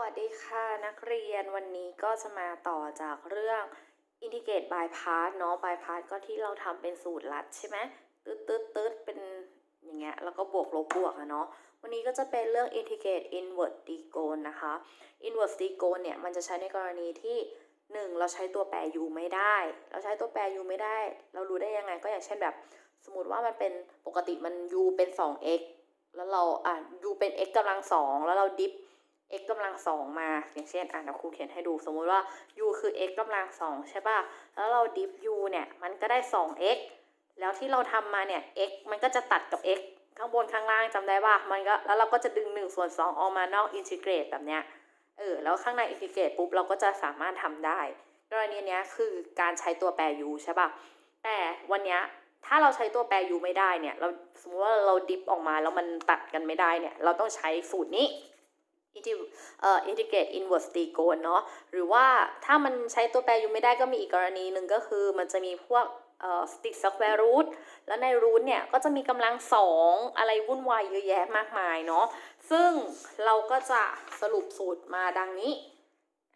วัสดีค่ะนักเรียนวันนี้ก็จะมาต่อจากเรื่อง integrate by part เนาะ by part ก็ที่เราทำเป็นสูตรลัดใช่ไหมตืดตืดตืดเป็นอย่างเงี้ยแล้วก็บวกลบบวกอะเนาะวันนี้ก็จะเป็นเรื่อง integrate inverse decone นะคะ inverse decone เนี่ยมันจะใช้ในกรณีที่ 1 เราใช้ตัวแปร u ไม่ได้ เราใช้ตัวแปร u ไม่ได้ เรารู้ได้ยังไงก็อย่างเช่นแบบ สมมติว่ามันเป็นปกติมัน u เป็น 2x แล้วเราอะ u เป็น x กำลังสองแล้วเราดิฟ x กำลังสองมา อย่างเช่น อะเดี๋ยวครูเขียนให้ดู สมมุติว่า u คือ x กำลังสองใช่ป่ะ แล้วเราดิฟ u เนี่ย มันก็ได้ 2x แล้วที่เราทำมาเนี่ย x มันก็จะตัดกับ x ข้างบนข้างล่างจำได้ป่ะ มันก็ แล้วเราก็จะดึง1ส่วน2ออกมานอกอินทิเกรตแบบเนี้ย เออ แล้วข้างในอินทิเกรตปุ๊บเราก็จะสามารถทำได้ กรณีเนี้ยคือการใช้ตัวแปร u ใช่ป่ะ แต่วันเนี้ยถ้าเราใช้ตัวแปร u ไม่ได้เนี่ย เราสมมติว่าเราดิฟออกมาแล้วมันตัดกันไม่ได้เนี่ย เราต้องใช้สูตรนี้ เอ่อ integrate inverse decone เนาะหรือว่าถ้ามันใช้ตัวแปร u ไม่ได้ก็มีอีกกรณีหนึ่งก็คือมันจะมีพวกเอ่อ stick square root แล้วใน root เนี่ยก็จะมีกำลังสองอะไรวุ่นวายเยอะแยะมากมายเนาะซึ่งเราก็จะสรุปสูตรมาดังนี้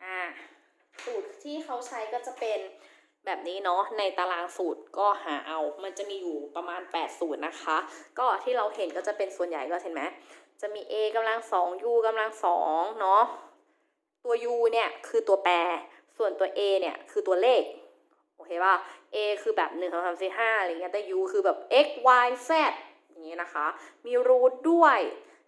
อ่าสูตรที่เขาใช้ก็จะเป็นแบบนี้เนาะในตารางสูตรก็หาเอา มันจะมีอยู่ประมาณ 8 สูตรนะคะ ก็ที่เราเห็นก็จะเป็นส่วนใหญ่ก็เห็นไหม จะมี a กำลังสอง u กำลังสองเนาะ ตัว u เนี่ยคือตัวแปร ส่วนตัว a เนี่ยคือตัวเลข โอเคป่ะ a คือแบบ1 2 3 4 5องสามห้าอะไรเงี้ย แต่ u คือแบบ x y z อย่างนี้นะคะ มี root ด้วย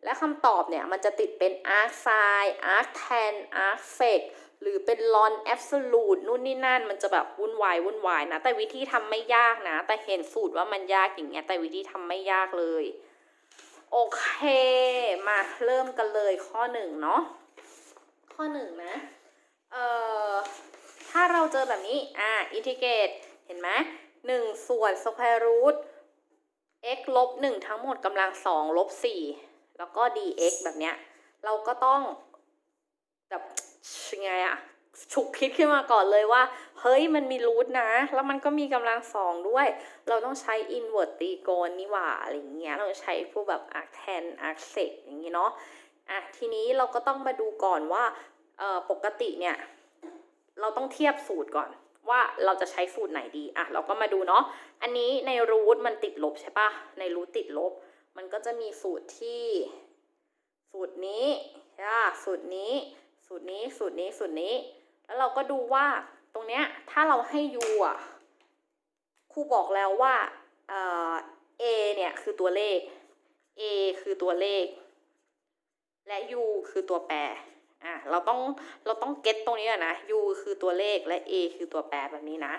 และคำตอบเนี่ยมันจะติดเป็น arc sin arc tan arc sec หรือเป็น ln absolute นู่นนี่นั่นมันจะแบบวุ่นวายวุ่นวายนะ แต่วิธีทำไม่ยากนะ แต่เห็นสูตรว่ามันยากอย่างเงี้ยแต่วิธีทำไม่ยากเลย โอเค มาเริ่มกันเลยข้อหนึ่งเนาะ ข้อหนึ่งนะ เอ่อ ถ้าเราเจอแบบนี้ อ่าอินทิเกรตเห็นไหมหนึ่งส่วนสแควร์รูท x ลบหนึ่งทั้งหมดกำลังสองลบสี่แล้วก็ dx แบบเนี้ย เราก็ต้องแบบยังไงอะ ฉุกคิดขึ้นมาก่อนเลยว่า เฮ้ยมันมีรูทนะ แล้วมันก็มีกำลังสองด้วย เราต้องใช้ invert ตีโกนนี่หว่าอะไรอย่างเงี้ยเราใช้พวกแบบ arc tan arc sec อย่างงี้เนาะอะทีนี้เราก็ต้องมาดูก่อนว่าเอ่อปกติเนี่ย เราต้องเทียบสูตรก่อนว่าเราจะใช้สูตรไหนดีอะเราก็มาดูเนาะอันนี้ในรูทมันติดลบใช่ปะในรูทติดลบ มันก็จะมีสูตรที่ สูตรนี้ใช่ะสูตรนี้ สูตรนี้สูตรนี้สูตรนี้ แล้วเราก็ดูว่าตรงเนี้ยถ้าเราให้ u อะครูบอกแล้วว่าเอ่อ a เนี่ยคือตัวเลข a คือตัวเลข และ u คือตัวแปรอะเราต้องเราต้องเก็ตตรงนี้ก่อนนะ u คือตัวเลขและ a คือตัวแปรแบบนี้นะ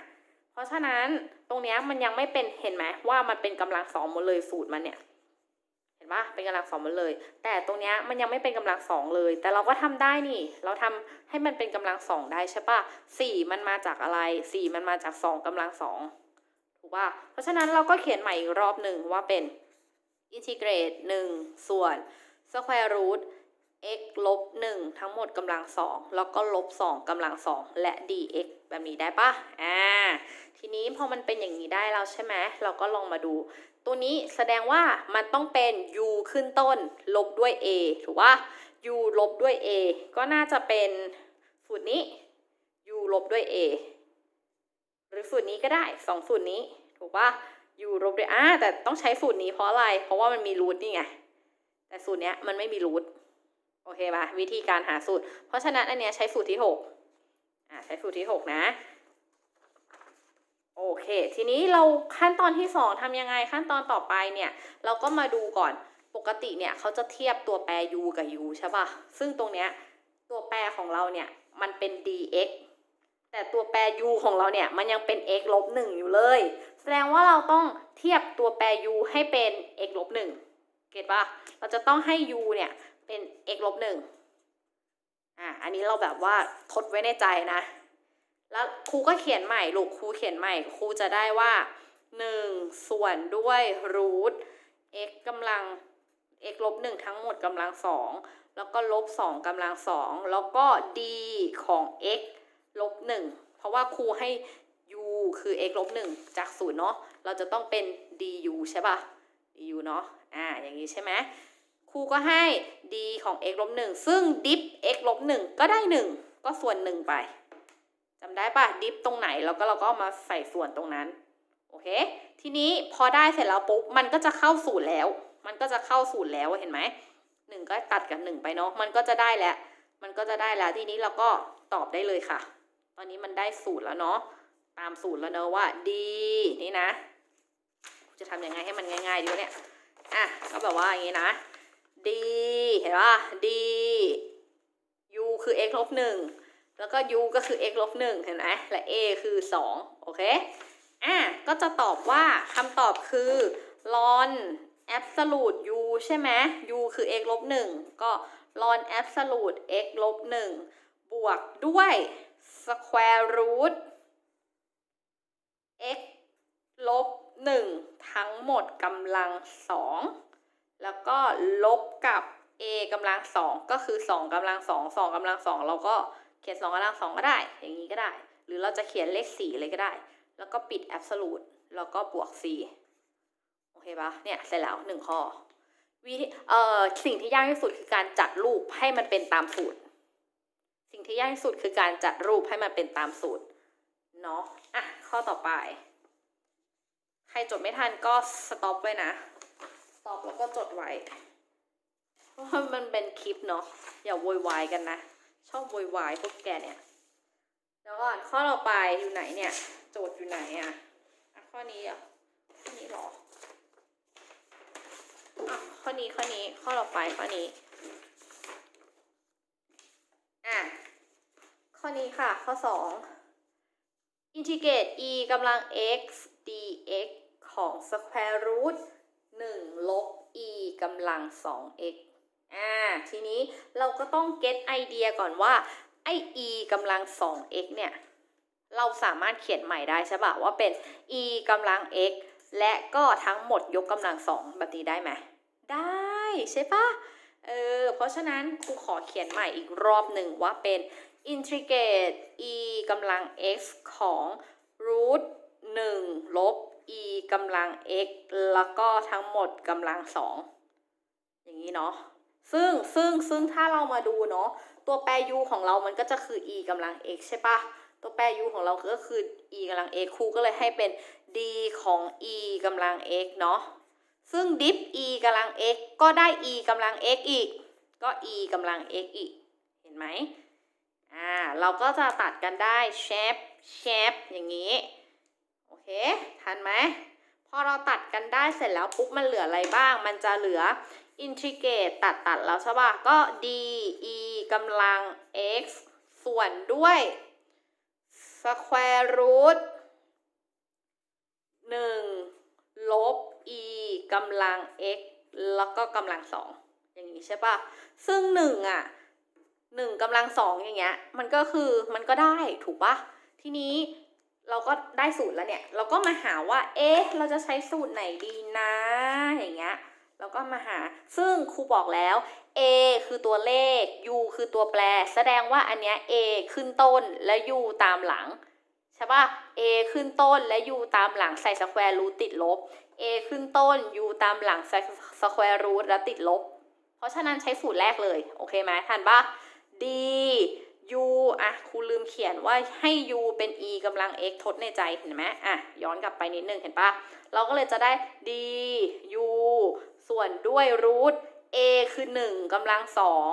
เพราะฉะนั้นตรงเนี้ยมันยังไม่เป็นเห็นไหมว่ามันเป็นกำลังสองหมดเลยสูตรมันเนี่ย ห็นปะเป็นกำลังสองหมดเลย แต่ตรงเนี้ยมันยังไม่เป็นกำลังสองเลย แต่เราก็ทำได้นี่ เราทำให้มันเป็นกำลังสองได้ใช่ปะสี่มันมาจากอะไรสี่มันมาจากสองกำลังสองถูกปะเพราะฉะนั้นเราก็เขียนใหม่อีกรอบหนึ่งว่าเป็น integrate 1ส่วน square root x ลบ1ทั้งหมดกำลังสองแล้วก็ลบ2กำลังสองและ dx แบบนี้ได้ปะอ่า ทีนี้พอมันเป็นอย่างนี้ได้แล้วใช่ไหมเราก็ลองมาดู ตัวนี้แสดงว่ามันต้องเป็น u ขึ้นต้น ลบด้วย a ถูกป่ะ u ลบด้วย a ก็น่าจะเป็นสูตรนี้ u ลบด้วย a หรือสูตรนี้ก็ได้สองสูตรนี้ ถูกป่ะ u ลบด้วยอ่าแต่ต้องใช้สูตรนี้เพราะอะไร เพราะว่ามันมีรูทนี่ไง แต่สูตรเนี้ยมันไม่มีรูทโอเคป่ะวิธีการหาสูตร เพราะฉะนั้นอันเนี้ยใช้สูตรที่หกอ่าใช้สูตรที่หกนะ โอเค ทีนี้เราขั้นตอนที่สองทำยังไงขั้นตอนต่อไปเนี่ย เราก็มาดูก่อนปกติเนี่ยเขาจะเทียบตัวแปร u กับ u ใช่ป่ะ ซึ่งตรงเนี้ยตัวแปรของเราเนี่ยมันเป็น dx แต่ตัวแปร u ของเราเนี่ยมันยังเป็น x ลบหนึ่งอยู่เลย แสดงว่าเราต้องเทียบตัวแปร u ให้เป็น x ลบหนึ่งเก็ตป่ะ เราจะต้องให้ u เนี่ยเป็น x ลบหนึ่งอะ อันนี้เราแบบว่าทดไว้ในใจนะ แล้วครูก็เขียนใหม่ลูกครูเขียนใหม่ครูจะได้ว่า 1 ส่วนด้วยรูท x กำลัง x ลบ1ทั้งหมดกำลังสองแล้วก็ลบ2กำลังสองแล้วก็ d ของ x ลบ1เพราะว่าครูให้ u คือ x ลบ1จากศูนย์เนาะเราจะต้องเป็น du ใช่ปะ่ะ du เนาะอ่าอย่างนี้ใช่ไหมครูก็ให้ d ของ x ลบหนึ่งซึ่งดิฟ x ลบหนึ่งก็ได้หนึ่งก็ส่วนหนึ่งไป จำได้ปะดิฟตรงไหนแล้วก็เราก็เอามาใส่ส่วนตรงนั้น โอเค ทีนี้พอได้เสร็จแล้วปุ๊บมันก็จะเข้าสูตรแล้ว มันก็จะเข้าสูตรแล้วเห็นไหมหนึ่งก็ตัดกับหนึ่งไปเนาะมันก็จะได้แล้ว มันก็จะได้แล้วทีนี้เราก็ตอบได้เลยค่ะ ตอนนี้มันได้สูตรแล้วเนาะตามสูตรแล้วเนอะว่า d นี่นะจะทำยังไงให้มันง่าย ๆดีวะเนี่ยอะก็แบบว่าอย่างงี้นะ d เห็นป่ะ d u คือ x ลบหนึ่ง แล้วก็ u ก็คือ x ลบหนึ่งเห็นไหมและ a คือสองโอเคอะก็จะตอบว่าคำตอบคือ ln absolute u ใช่ไหม u คือ x ลบหนึ่งก็ ln absolute x ลบหนึ่งบวกด้วย square root x ลบหนึ่งทั้งหมดกำลังสองแล้วก็ลบกับ a กำลังสองก็คือสองกำลังสองสองกำลังสองเราก็ ขียนสองกำลังสองก็ได้ อย่างนี้ก็ได้ หรือเราจะเขียนเลขสี่เลยก็ได้ แล้วก็ปิด absolute แล้วก็บวก c โอเคปะเนี่ยเสร็จแล้วหนึ่งข้อวิธีเอ่อสิ่งที่ยากที่สุดคือการจัดรูปให้มันเป็นตามสูตร สิ่งที่ยากที่สุดคือการจัดรูปให้มันเป็นตามสูตร เนาะอะ ข้อต่อไป ใครจดไม่ทันก็สต็อปไว้นะ สต็อปแล้วก็จดไว้ เพราะมันเป็นคลิปเนาะ อย่าโวยวายกันนะ ชอบโวยวายพวกแกเนี่ยแล้วก่อนข้อต่อไปอยู่ไหนเนี่ย โจทย์อยู่ไหนอะอะข้อนี้อะข้อนี้เหรออะข้อนี้ข้อนี้ข้อต่อไปข้อนี้อะข้อนี้ค่ะ ข้อสองอินทิเกรต e กำลัง x dx ของ square root 1 ลบ e กำลัง 2x อ่าทีนี้เราก็ต้อง get ไอเดียก่อนว่าไอ e กำลัง 2x เนี่ย เราสามารถเขียนใหม่ได้ใช่ปะว่าเป็น e กำลัง x และก็ทั้งหมดยกกำลังสองแบบนี้ได้ไหม ได้ใช่ปะเออ เพราะฉะนั้นครูขอเขียนใหม่อีกรอบหนึ่งว่าเป็น integrate e กำลัง x ของ root 1 ลบ e กำลัง x แล้วก็ทั้งหมดกำลังสองอย่างนี้เนาะ ซึ่งซึ่งซึ่งถ้าเรามาดูเนาะตัวแปร u ของเรามันก็จะคือ e กำลัง x ใช่ปะตัวแปร u ของเราก็คือ e กำลัง x ครูก็เลยให้เป็น d ของ e กำลัง x เนาะซึ่ง diff e กำลัง x ก็ได้ e กำลัง x อีก ก็ e กำลัง x อีก เห็นไหมอ่าเราก็จะตัดกันได้เชฟเชฟอย่างนี้ โอเค ทันไหมพอเราตัดกันได้เสร็จแล้วปุ๊บมันเหลืออะไรบ้าง มันจะเหลือ integrate ตัดตัดแล้วใช่ป่ะ ก็ d e กำลัง x ส่วนด้วย square root 1ลบ e กำลัง x แล้วก็กำลังสองอย่างนี้ใช่ป่ะ ซึ่งหนึ่งอะหนึ่งกำลังสองอย่างเงี้ย มันก็คือมันก็ได้ถูกป่ะ ทีนี้เราก็ได้สูตรแล้วเนี่ย เราก็มาหาว่า เอ๊ะ เราจะใช้สูตรไหนดีนะ อย่างเงี้ย เราก็มาหา ซึ่งครูบอกแล้ว a คือตัวเลข u คือตัวแปร แสดงว่าอันเนี้ย a ขึ้นต้นและ u ตามหลัง ใช่ปะ่ะ a ขึ้นต้นและ u ตามหลังใส่สแควร์รูทติดลบ a ขึ้นต้น u ตามหลังใส่สแควร์รูทแล้วติดลบ เพราะฉะนั้นใช้สูตรแรกเลย โอเคไหมทันปะ d u อะครูลืมเขียนว่าให้ u เป็น e กำลัง x ทดในใจเห็นไหมอะย้อนกลับไปนิดนึงเห็นปะเราก็เลยจะได้ d u ส่วนด้วยรูท a คือ 1กำลัง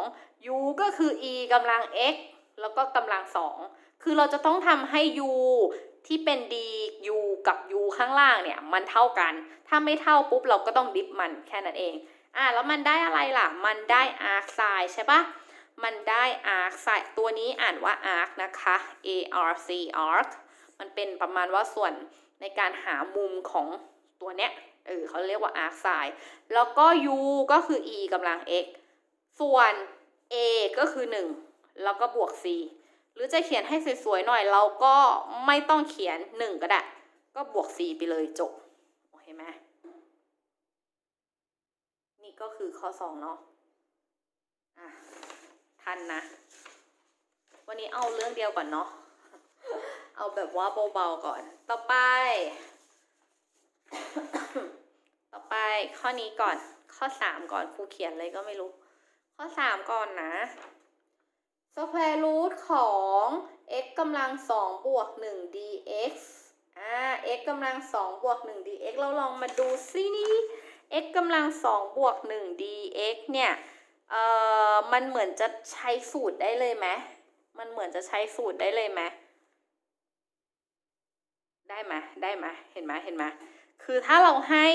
2 u ก็คือ e กำลัง x แล้วก็กำลัง 2 คือเราจะต้องทำให้ u ที่เป็น d u กับ u ข้างล่างเนี่ย มันเท่ากัน ถ้าไม่เท่าปุ๊บเราก็ต้องดิฟมันแค่นั้นเอง อะแล้วมันได้อะไรล่ะ มันได้ arc sin ใช่ปะมันได้ arc sin ตัวนี้อ่านว่า arc นะคะ a r c arc มันเป็นประมาณว่าส่วนในการหามุมของตัวเนี้ย เออเขาเรียกว่า arc sin แล้วก็ u ก็คือ e กำลัง x ส่วน a ก็คือ 1 แล้วก็บวก c หรือจะเขียนให้สวยๆหน่อยเราก็ไม่ต้องเขียน 1 ก็ได้ ก็บวก c ไปเลยจบ โอเคไหมนี่ก็คือข้อ 2 เนาะอะทันนะ วันนี้เอาเรื่องเดียวก่อนเนาะเอาแบบว่าเบาๆก่อน ต่อไป ไปข้อนี้ก่อน ข้อสามก่อนครูเขียนเลยก็ไม่รู้ ข้อสามก่อนนะ square root ของ x กำลังสองบวกหนึ่ง dx อ่า x กำลังสองบวกหนึ่ง dx เราลองมาดูซินี่ x กำลังสองบวกหนึ่ง dx เนี่ย เอ่อ มันเหมือนจะใช้สูตรได้เลยไหมมันเหมือนจะใช้สูตรได้เลยไหมได้ไหมได้ไหมเห็นไหมเห็นไหมคือถ้าเราให้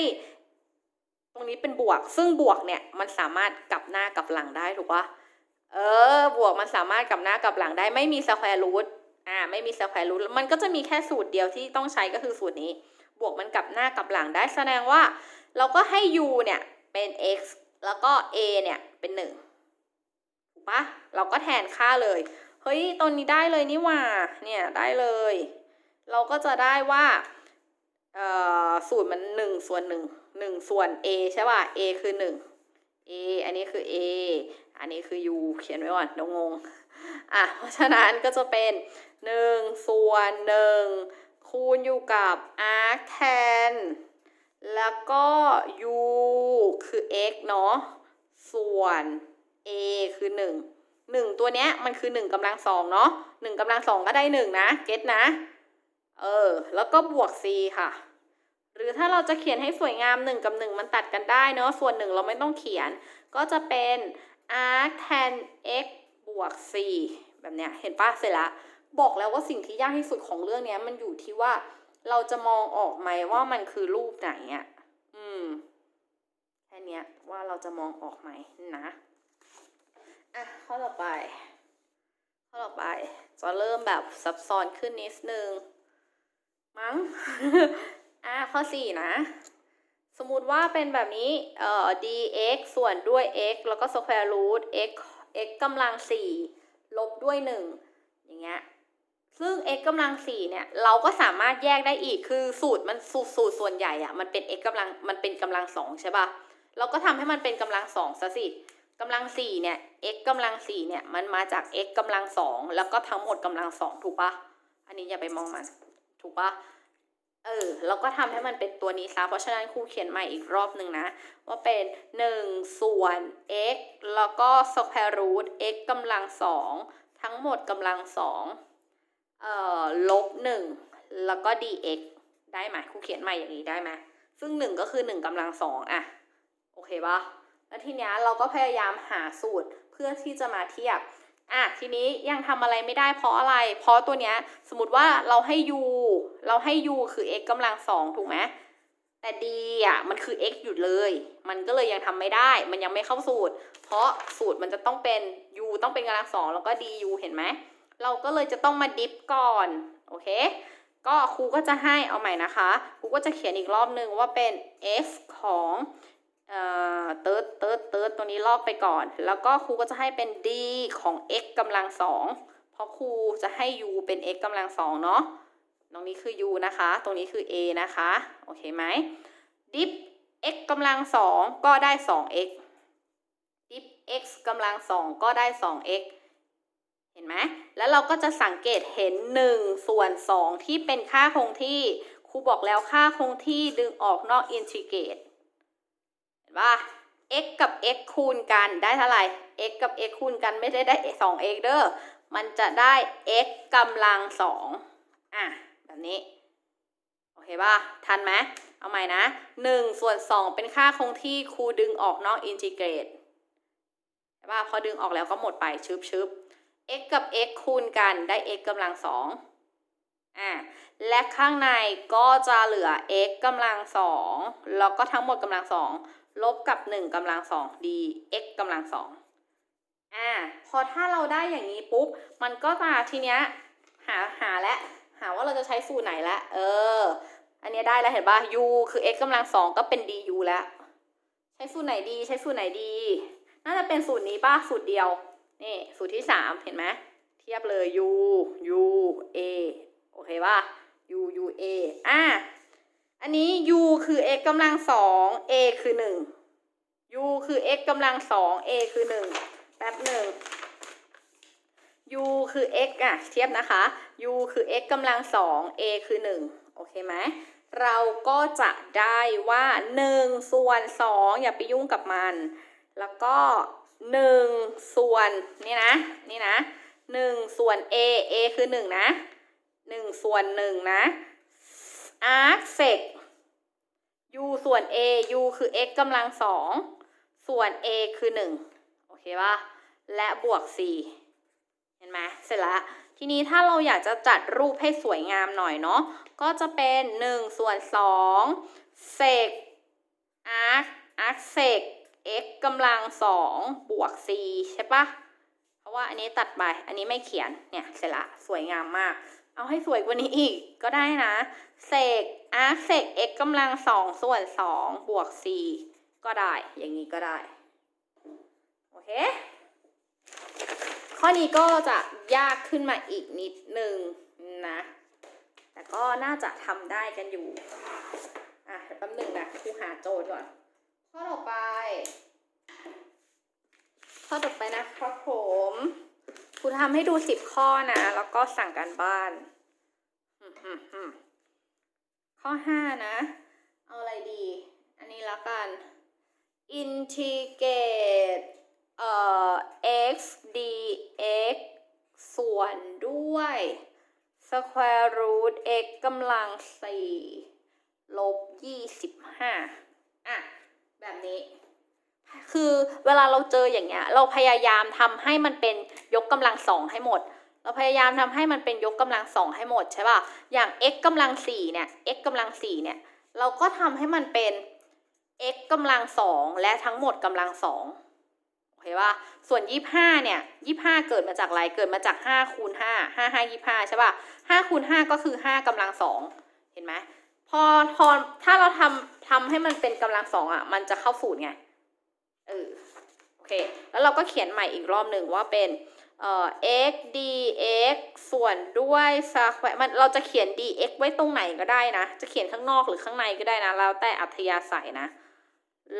รงนี้เป็นบวก ซึ่งบวกเนี่ยมันสามารถกลับหน้ากลับหลังได้ถูกปะเออ บวกมันสามารถกลับหน้ากลับหลังได้ไม่มีสแควร์รูทอ่าไม่มีสแควร์รูทมันก็จะมีแค่สูตรเดียวที่ต้องใช้ก็คือสูตรนี้ บวกมันกลับหน้ากลับหลังได้แสดงว่า เราก็ให้ u เนี่ยเป็น x แล้วก็ a เนี่ยเป็นหนึ่งถูกปะเราก็แทนค่าเลย เฮ้ยตรงนี้ได้เลยนี่ว่าเนี่ยได้เลย เราก็จะได้ว่าเอ่อสูตรมันหนึ่งส่วนห หนึ่งส่วน a ใช่ป่ะ a คือหนึ่ง a อันนี้คือ a อันนี้คือ u เขียนไว้ก่อนเดี๋ยวงง อะ เพราะฉะนั้นก็จะเป็นหนึ่งส่วนหนึ่งคูณอยู่กับ arc tan แล้วก็ u คือ x เนาะ ส่วน a คือหนึ่งหนึ่งตัวเนี้ยมันคือหนึ่งกำลังสองเนาะหนึ่งกำลังสองก็ได้หนึ่งนะ เก็ตนะ เออ แล้วก็บวก c ค่ะ หรือถ้าเราจะเขียนให้สวยงามหนึ่งกับหนึ่งมันตัดกันได้เนาะส่วนหนึ่งเราไม่ต้องเขียน ก็จะเป็น arc tan x บวก c แบบเนี้ย เห็นปะเสร็จละ บอกแล้วว่าสิ่งที่ยากที่สุดของเรื่องเนี้ยมันอยู่ที่ว่าเราจะมองออกไหมว่ามันคือรูปไหนอะ่ะ อืม แค่เนี้ยว่าเราจะมองออกไหมนะ อะ ข้อต่อไป ข้อต่อไป จะเริ่มแบบซับซ้อนขึ้นนิดนึง มั้ง ข้อสี่นะ สมมุติว่าเป็นแบบนี้เอ่อ dx ส่วนด้วย x แล้วก็ square root x x กำลังสี่ลบด้วยหนึ่งอย่างเงี้ยซึ่ง x กำลังสี่เนี่ย เราก็สามารถแยกได้อีก คือสูตรมันสูตรสูตรส่วนใหญ่อะมันเป็น x กำลัง มันเป็นกำลังสองใช่ปะเราก็ทำให้มันเป็นกำลังสองซะสิกำลังสี่เนี่ย x กำลังสี่เนี่ย มันมาจาก x กำลังสอง แล้วก็ทั้งหมดกำลังสองถูกปะอันนี้อย่าไปมองมัน ถูกป่ะ เออแล้วก็ทำให้มันเป็นตัวนี้ซะเพราะฉะนั้นครูเขียนใหม่อีกรอบหนึ่งนะ ว่าเป็น 1 ส่วน x แล้วก็ square root x กำลังสองทั้งหมดกำลังสองเอ่อลบหนึ่งแล้วก็ dx ได้ไหมครูเขียนใหม่อย่างนี้ได้ไหมซึ่งหนึ่งก็คือหนึ่งกำลังสองอะโอเคปะแล้วทีเนี้ยเราก็พยายามหาสูตรเพื่อที่จะมาเทียบ อะทีนี้ยังทำอะไรไม่ได้เพราะอะไร เพราะตัวเนี้ยสมมติว่าเราให้ u เราให้ u คือ x กำลังสองถูกไหมแต่ d อะมันคือ x อยู่เลย มันก็เลยยังทำไม่ได้ มันยังไม่เข้าสูตร เพราะสูตรมันจะต้องเป็น u ต้องเป็นกำลังสองแล้วก็ du เห็นไหมเราก็เลยจะต้องมาดิฟก่อนโอเค ก็ครูก็จะให้เอาใหม่นะคะครูก็จะเขียนอีกรอบนึงว่าเป็น f ของ เอ่อเติร์ดเติร์ดเติร์ดตัวนี้ลอกไปก่อน แล้วก็ครูก็จะให้เป็น d ของ x กำลังสองเพราะครูจะให้ u เป็น x กำลังสองเนาะตรงนี้คือ u นะคะ ตรงนี้คือ a นะคะ โอเคไหมดิฟ x กำลังสองก็ได้ 2x ดิฟ x กำลังสองก็ได้ 2x เห็นไหมแล้วเราก็จะสังเกตเห็น 1 ส่วน 2 ที่เป็นค่าคงที่ ครูบอกแล้วค่าคงที่ดึงออกนอกอินทิเกรต เห็นปะ x กับ x คูณกันได้เท่าไหร่ x กับ x คูณกันไม่ได้ได้ 2x เด้อ มันจะได้ x กำลังสองอะ แบบนี้ โอเคป่ะ ทันไหม เอาใหม่นะ1ส่วน 2 เป็นค่าคงที่ครูดึงออกนอกอินทิเกรตใช่ปะพอดึงออกแล้วก็หมดไปชึบชึบ x กับ x คูณกันได้ x กำลังสองอะและข้างในก็จะเหลือ x กำลังสองแล้วก็ทั้งหมดกำลังสอง ลบกับ1กำลังสอง d x กำลังสองอ่าพอถ้าเราได้อย่างนี้ปุ๊บ มันก็จะทีเนี้ยหาหาและหาว่าเราจะใช้สูตรไหนละเออ อันเนี้ยได้แล้วเห็นป่ะ u คือ x กำลังสองก็เป็น du แล้ว ใช้สูตรไหนดี ใช้สูตรไหนดี น่าจะเป็นสูตรนี้ป่ะ สูตรเดียว นี่ สูตรที่สามเห็นไหม เทียบเลย u u a โอเคป่ะ u u a อะ อันนี้ u คือ x กำลังสอง a คือหนึ่ง u คือ x กำลังสอง a คือหนึ่งแป๊บหนึ่ง u คือ x อะ เทียบนะคะ u คือ x กำลังสอง a คือหนึ่งโอเคไหมเราก็จะได้ว่า 1 ส่วน 2 อย่าไปยุ่งกับมัน แล้วก็ 1 ส่วนนี่นะนี่นะ 1 ส่วน a a คือ 1 นะ 1 ส่วน 1 นะ arc sec u ส่วน a u คือ x กำลัง2ส่วน a คือ1โอเคป่ะและบวก c เห็นไหมเสร็จแล้วทีนี้ถ้าเราอยากจะจัดรูปให้สวยงามหน่อยเนาะก็จะเป็น1ส่วน2เศษ arc arc เศษ x กำลัง2บวก c ใช่ปะเพราะว่าอันนี้ตัดไป อันนี้ไม่เขียนเนี่ยเสร็จละสวยงามมาก เอาให้สวยกว่านี้อีกก็ได้นะเศษ arc เศษ x กำลัง2ส่วน2บวก c ก็ได้ อย่างนี้ก็ได้ โอเค ข้อนี้ก็จะยากขึ้นมาอีกนิดนึงนะ แต่ก็น่าจะทำได้กันอยู่ อะแป๊บหนึ่งนะครูหาโจทย์ก่อน ข้อต่อไป ข้อต่อไปนะครับผม ครูทำให้ดูสิบข้อนะ แล้วก็สั่งการบ้าน ข้อห้านะ เอาอะไรดี อันนี้ละกัน integrate เอ่อ x dx ส่วนด้วย square root x กำลังสี่ลบยี่สิบห้าอะ แบบนี้ คือเวลาเราเจออย่างเงี้ย เราพยายามทำให้มันเป็นยกกำลังสองให้หมด เราพยายามทำให้มันเป็นยกกำลังสองให้หมดใช่ป่ะ อย่าง x กำลังสี่เนี่ย x กำลังสี่เนี่ย เราก็ทำให้มันเป็น x กำลังสองและทั้งหมดกำลังสองโอเคป่ะ ส่วนยี่ห้าเนี่ยยี่ห้าเกิดมาจากอะไร เกิดมาจากห้าคูณห้าห้าห้ายี่ห้าใช่ป่ะห้าคูณห้าก็คือห้ากำลังสองเห็นไหมพอพอถ้าเราทำทำให้มันเป็นกำลังสองอะ มันจะเข้าสูตรไง เค แล้วเราก็เขียนใหม่อีกรอบหนึ่งว่าเป็นเอ่อ x dx ส่วนด้วย square มันเราจะเขียน dx ไว้ตรงไหนก็ได้นะ จะเขียนข้างนอกหรือข้างในก็ได้นะ แล้วแต่อัธยาศัยนะ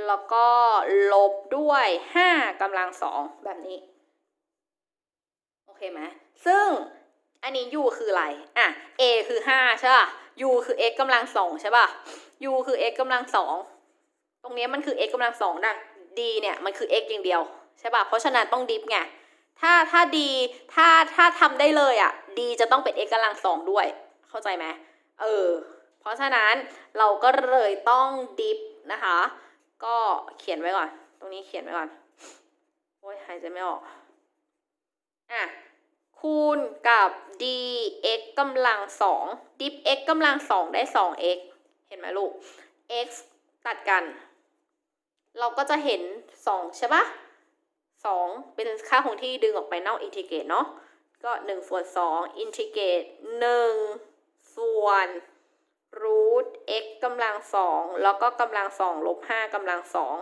แล้วก็ลบด้วย 5กำลังสองแบบนี้ โอเคไหมซึ่งอันนี้ u คืออะไร อะ a คือ 5 ใช่ป่ะ u คือ x กำลังสองใช่ป่ะ u คือ x กำลังสอง ตรงนี้มันคือ x กำลังสองดัง d เนี่ยมันคือ x อย่างเดียวใช่ป่ะ เพราะฉะนั้นต้องดิฟไง ถ้าถ้า d ถ้าถ้าทำได้เลยอะ d จะต้องเป็น x กำลังสองด้วย เข้าใจไหมเออ เพราะฉะนั้นเราก็เลยต้องดิฟนะคะ ก็เขียนไว้ก่อน ตรงนี้เขียนไว้ก่อน โอ้ยหายใจไม่ออก อะคูณกับ dx กำลังสองดิฟ x กำลังสองได้สอง x เห็นไหมลูก x ตัดกัน เราก็จะเห็นสองใช่ปะสองเป็นค่าคงที่ดึงออกไปนอกอินทิเกรตเนาะ ก็หนึ่งส่วนสองอินทิเกรตหนึ่งส่วนรูท x กำลังสองแล้วก็กำลังสองลบห้ากำลังสอง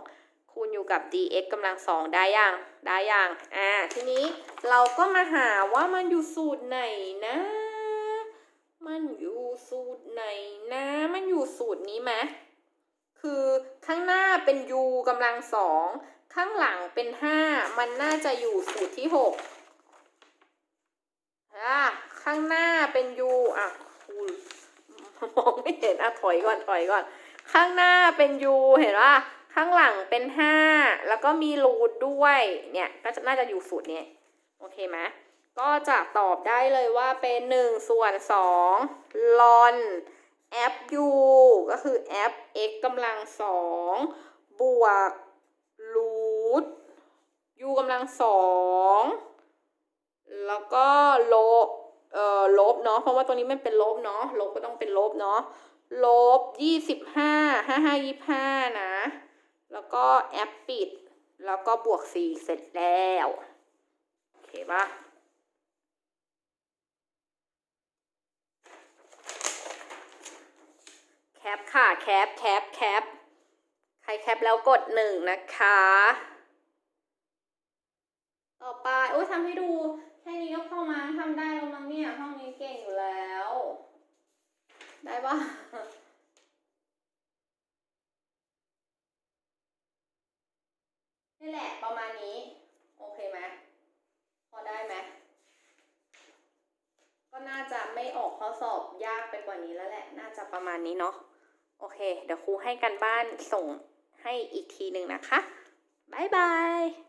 คูณอยู่กับ dx กำลังสองได้ยังได้ยังอ่าทีนี้เราก็มาหาว่ามันอยู่สูตรไหนนะ มันอยู่สูตรไหนนะ มันอยู่สูตรนี้ไหมคือ ข้างหน้าเป็น u กำลังสอง ข้างหลังเป็นห้ามันน่าจะอยู่สูตรที่หกอะข้างหน้าเป็น u อะคูณมองไม่เห็น อะ ถอยก่อน ถอยก่อน ข้างหน้าเป็น u เห็นว่าข้างหลังเป็นห้าแล้วก็มีรูทด้วย เนี่ย ก็จะน่าจะอยู่สูตรนี้ โอเคไหมก็จะตอบได้เลยว่าเป็นหนึ่งส่วนสองลอน แอป u ก็คือแอป x กำลังสองบวกรูท u กำลังสองแล้วก็ลบเอ่อลบเนาะเพราะว่าตัวนี้มันเป็นลบเนาะลบก็ต้องเป็นลบเนาะลบยี่สิบห้าห้าห้ายี่ห้านะ แล้วก็แอปปิด แล้วก็บวกสี่เสร็จแล้ว โอเคปะ แค ปค่ะแคปแคปแคปใครแคปแล้วกดหนึ่งนะคะ ต่อไปโอ้ยทำให้ดูแค่นี้ก็พอมั้งทำได้แล้วมั้งเนี่ยห้องนี้เก่งอยู่แล้ว ได้ปะนี่แหละประมาณนี้ โอเคไหมพอได้ไหมก็น่าจะไม่ออกข้อสอบยากไปกว่านี้แล้วแหละ น่าจะประมาณนี้เนาะ โเค เดี๋ยวครูให้กันบ้านส่งให้อีกทีหนึ่งนะคะ บ๊ายบาย